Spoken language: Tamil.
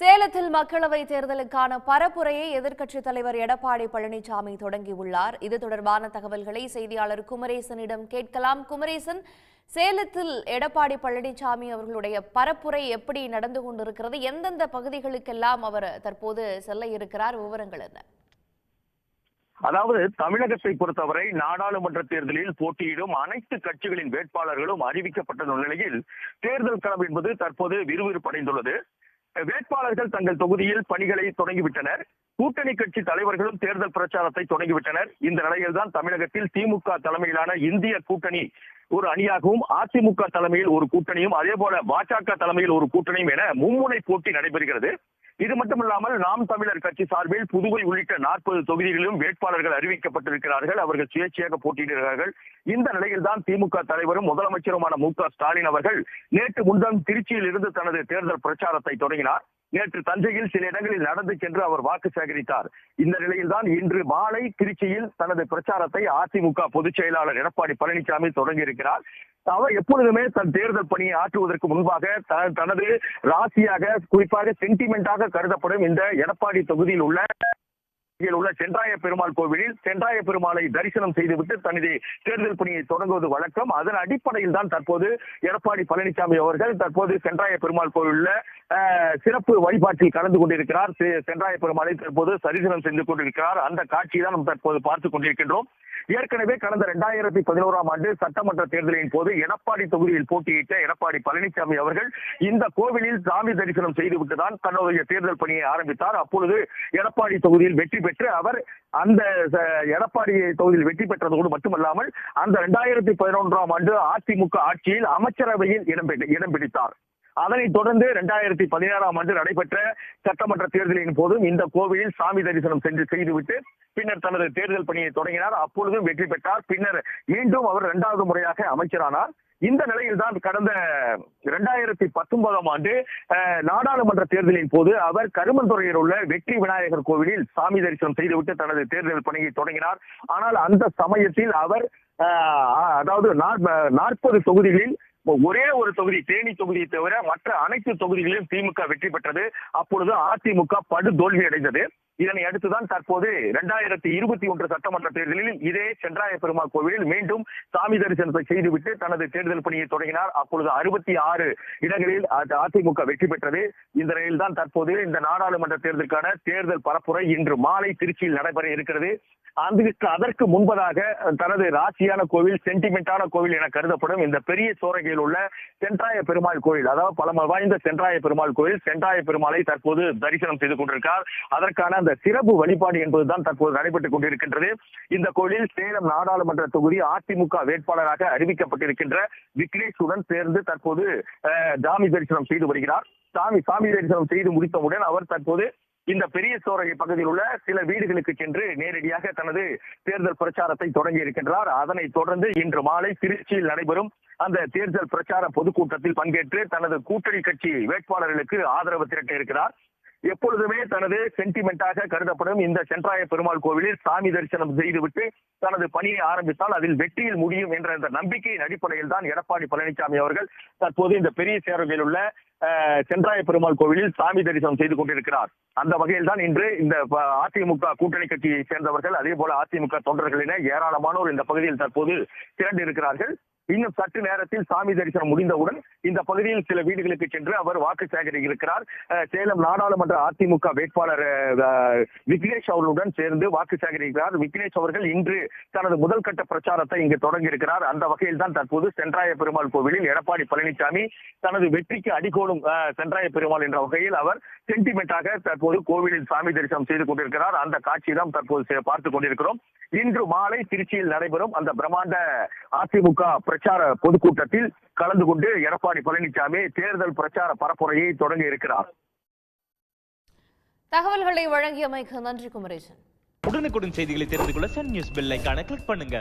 சேலத்தில் மக்களவை தேர்தலுக்கான பரப்புரையை எதிர்க்கட்சித் தலைவர் எடப்பாடி பழனிசாமி தொடங்கியுள்ளார். இது தொடர்பான தகவல்களை செய்தியாளர் குமரேசனிடம் கேட்கலாம். குமரேசன் சேலத்தில் எடப்பாடி பழனிசாமி அவர்களுடைய பரப்புரை எப்படி நடந்து கொண்டிருக்கிறது? எந்தெந்த பகுதிகளுக்கெல்லாம் அவர் தற்போது செல்ல இருக்கிறார்? விவரங்கள் என்ன? அதாவது தமிழகத்தை பொறுத்தவரை நாடாளுமன்ற தேர்தலில் போட்டியிடும் அனைத்து கட்சிகளின் வேட்பாளர்களும் அறிவிக்கப்பட்ட நிலையில் தேர்தல் களம் என்பது தற்போது விறுவிறுப்படைந்துள்ளது. வேட்பாளர்கள் தங்கள் தொகுதியில் பணிகளை தொடங்கிவிட்டனர். கூட்டணி கட்சி தலைவர்களும் தேர்தல் பிரச்சாரத்தை தொடங்கிவிட்டனர். இந்த நிலையில்தான் தமிழகத்தில் திமுக தலைமையிலான இந்திய கூட்டணி ஒரு அணியாகவும் அதிமுக தலைமையில் ஒரு கூட்டணியும் அதே போல பாஜக தலைமையில் ஒரு கூட்டணியும் என மும்முனை போட்டி நடைபெறுகிறது. இது மட்டுமல்லாமல் நாம் தமிழர் கட்சி சார்பில் புதுவை உள்ளிட்ட நாற்பது தொகுதிகளிலும் வேட்பாளர்கள் அறிவிக்கப்பட்டிருக்கிறார்கள். அவர்கள் சுயேட்சையாக போட்டியிடுகிறார்கள். இந்த நிலையில்தான் திமுக தலைவரும் முதலமைச்சருமான மு ஸ்டாலின் அவர்கள் நேற்று முன்தான் திருச்சியில் இருந்து தனது தேர்தல் பிரச்சாரத்தை தொடங்கினார். நேற்று தஞ்சையில் சில இடங்களில் நடந்து சென்று அவர் வாக்கு சேகரித்தார். இந்த நிலையில்தான் இன்று மாலை திருச்சியில் தனது பிரச்சாரத்தை அதிமுக பொதுச் செயலாளர் எடப்பாடி பழனிசாமி தொடங்கியிருக்கிறார். அவர் எப்பொழுதுமே தன் தேர்தல் பணியை ஆற்றுவதற்கு முன்பாக த- தனது ராசியாக குறிப்பாக சென்டிமெண்டாக கருதப்படும் இந்த எடப்பாடி தொகுதியில் உள்ள உள்ள சென்றாய பெருமாள் கோவிலில் சென்றாய பெருமாளை தரிசனம் செய்துவிட்டு தனது தேர்தல் பணியை தொடங்குவது வழக்கம். அதன் அடிப்படையில் தான் தற்போது எடப்பாடி பழனிசாமி அவர்கள் தற்போது சென்றாய பெருமாள் கோவிலில் சிறப்பு வழிபாட்டில் கலந்து கொண்டிருக்கிறார். செ- சென்றாய பெருமாளை தற்போது சரிசனம் செய்து கொண்டிருக்கிறார். அந்த காட்சியை தான் நாம் தற்போது பார்த்துக் கொண்டிருக்கின்றோம். ஏற்கனவே கடந்த இரண்டாயிரத்தி பதினோராம் ஆண்டு சட்டமன்ற தேர்தலின் போது எடப்பாடி தொகுதியில் போட்டியிட்ட எடப்பாடி பழனிசாமி அவர்கள் இந்த கோவிலில் சாமி தரிசனம் செய்துவிட்டுதான் தன்னுடைய தேர்தல் பணியை ஆரம்பித்தார். அப்பொழுது எடப்பாடி தொகுதியில் வெற்றி பெற்று அவர் அந்த எடப்பாடி தொகுதியில் வெற்றி பெற்றதோடு மட்டுமல்லாமல் அந்த இரண்டாயிரத்தி பதினொன்றாம் ஆண்டு அதிமுக ஆட்சியில் அமைச்சரவையில் இடம் இடம் பிடித்தார். அதனைத் தொடர்ந்து இரண்டாயிரத்தி பதினாறாம் ஆண்டு நடைபெற்ற சட்டமன்ற தேர்தலின் போதும் இந்த கோவிலில் சாமி தரிசனம் சென்று செய்துவிட்டு பின்னர் தனது தேர்தல் பணியை தொடங்கினார். அப்பொழுதும் வெற்றி பெற்றார். பின்னர் மீண்டும் அவர் இரண்டாவது முறையாக அமைச்சரானார். இந்த நிலையில் தான் கடந்த இரண்டாயிரத்தி பத்தொன்பதாம் ஆண்டு நாடாளுமன்ற தேர்தலின் போது அவர் கருமந்துறையில் உள்ள வெற்றி விநாயகர் கோவிலில் சாமி தரிசனம் செய்துவிட்டு தனது தேர்தல் பணியை தொடங்கினார். ஆனால் அந்த சமயத்தில் அவர் அதாவது நாற்பது தொகுதிகளில் ஒரே ஒரு தொகுதி தேனி தொகுதியை தவிர மற்ற அனைத்து தொகுதிகளிலும் திமுக வெற்றி பெற்றது. அப்பொழுது அதிமுக படு தோல்வி அடைந்தது. இதனை அடுத்துதான் தற்போது இரண்டாயிரத்தி இருபத்தி ஒன்று சட்டமன்ற தேர்தலில் இதே சென்றாய பெருமாள் கோவிலில் மீண்டும் சாமி தரிசனத்தை செய்துவிட்டு தனது தேர்தல் பணியை தொடங்கினார். அப்பொழுது அறுபத்தி ஆறு இடங்களில் அதிமுக வெற்றி பெற்றது. இந்த நிலையில் தான் தற்போது இந்த நாடாளுமன்ற தேர்தலுக்கான தேர்தல் பரப்புரை இன்று மாலை திருச்சியில் நடைபெற இருக்கிறது. அதுக்கு அதற்கு முன்பதாக தனது ராசியான கோவில் சென்டிமெண்டான கோவில் என கருதப்படும் இந்த பெரிய சோரகையில் உள்ள சென்றாய பெருமாள் கோவில். அதாவது பழமை வாய்ந்த சென்றாய பெருமாள் கோவில். சென்றாய பெருமாளை தற்போது தரிசனம் செய்து கொண்டிருக்கார். அதற்கான அந்த சிறப்பு வழிபாடு என்பதுதான் தற்போது நடைபெற்றுக் கொண்டிருக்கின்றது. இந்த கோவிலில் சேலம் நாடாளுமன்ற தொகுதி அதிமுக வேட்பாளராக அறிவிக்கப்பட்டிருக்கின்ற விக்னேஷுடன் சேர்ந்து தற்போது சாமி தரிசனம் செய்து வருகிறார். சாமி சாமி தரிசனம் செய்து முடித்தவுடன் அவர் தற்போது இந்த பெரிய சோரகை பகுதியில் உள்ள சில வீடுகளுக்கு சென்று நேரடியாக தனது தேர்தல் பிரச்சாரத்தை தொடங்கி இருக்கின்றார். அதனைத் தொடர்ந்து இன்று மாலை திருச்சியில் நடைபெறும் அந்த தேர்தல் பிரச்சார பொதுக்கூட்டத்தில் பங்கேற்று தனது கூட்டணி கட்சி வேட்பாளர்களுக்கு ஆதரவு திரட்ட இருக்கிறார். எப்பொழுதுமே தனது சென்டிமெண்டாக கருதப்படும் இந்த சென்றாய பெருமாள் கோவிலில் சாமி தரிசனம் செய்துவிட்டு தனது பணியை ஆரம்பித்தால் அதில் வெற்றியில் முடியும் என்ற இந்த நம்பிக்கையின் அடிப்படையில் தான் எடப்பாடி பழனிசாமி அவர்கள் தற்போது இந்த பெரிய சேரவையில் உள்ள சென்றாய பெருமாள் கோவிலில் சாமி தரிசனம் செய்து கொண்டிருக்கிறார். அந்த வகையில் தான் இன்று இந்த அதிமுக கூட்டணி கட்சியை சேர்ந்தவர்கள் அதே போல அதிமுக தொண்டர்களின ஏராளமானோர் இந்த பகுதியில் தற்போது திரண்டு இருக்கிறார்கள் இன்னும் சற்று நேரத்தில் சாமி தரிசனம் முடிந்தவுடன் இந்த பகுதியில் சில வீடுகளுக்கு சென்று அவர் வாக்கு சேகரிக்க இருக்கிறார். சேலம் நாடாளுமன்ற அதிமுக வேட்பாளர் விக்னேஷ் அவர்களுடன் சேர்ந்து வாக்கு சேகரிக்கிறார். விக்னேஷ் அவர்கள் இன்று தனது முதல் கட்ட பிரச்சாரத்தை இங்கு தொடங்கி இருக்கிறார். அந்த வகையில் தான் தற்போது சென்றாய பெருமாள் கோவிலில் எடப்பாடி பழனிசாமி தனது வெற்றிக்கு அடிகோலும் அஹ், சென்றாய பெருமாள் என்ற வகையில் அவர் சென்டிமெண்டாக தற்போது கோவிலில் சாமி தரிசனம் செய்து கொண்டிருக்கிறார். அந்த காட்சி தான் தற்போது பார்த்துக் கொண்டிருக்கிறோம். இன்று மாலை திருச்சியில் நடைபெறும் அந்த பிரம்மாண்ட அதிமுக பிரச்சார பொதுக்கூட்டத்தில் கலந்து கொண்டு எடப்பாடி பழனிசாமி தேர்தல் பிரச்சார பரப்புரையை தொடங்க இருக்கிறார். தகவல்களை வழங்கியமைக்கு நன்றி குமரேசன். உடனுக்குடன் செய்திகளை தெரிந்து கொள்ள சன் நியூஸ் பெல் ஐகானை கிளிக் பண்ணுங்க.